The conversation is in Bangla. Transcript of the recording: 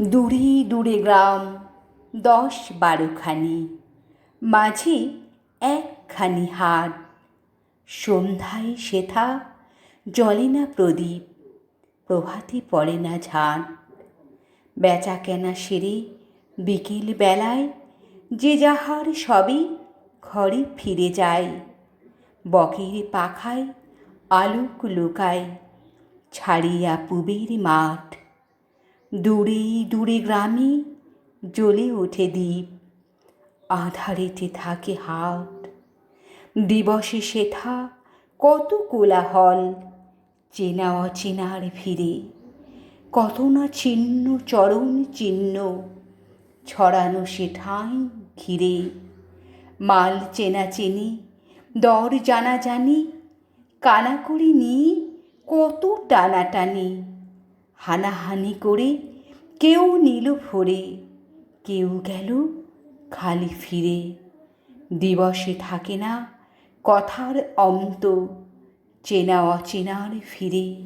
দূরে দূরে গ্রাম, দশ বারোখানি, মাঝে একখানি হাট। সন্ধ্যায় সেথা জলে না প্রদীপ, প্রভাতে পড়ে না ঝাড় বেচা কেনা সেরে বিকেল বেলায়, যে যাহার সবই ঘরে ফিরে যায়। বকের পাখায় আলোক লুকায়, ছাড়িয়া পুবের মাঠ। দূরে দূরে গ্রামে জ্বলে ওঠে দ্বীপ। আধারেতে থাকে হাট দিবসে সেথা কত কোলাহল, চেনা অচেনার ভিড়ে কত না চিহ্ন চরণ চিহ্ন ছড়ানো সে ঠাঁই ঘিরে। মাল চেনা চেনি, দর জানা জানি কানাকড়ি নিয়ে কত টানাটানি। হানাহানি করে কেউ নিল ভরে, কেউ গেল খালি ফিরে। দিবসে থাকে না কথার অন্ত, চেনা অচেনার ফিরে।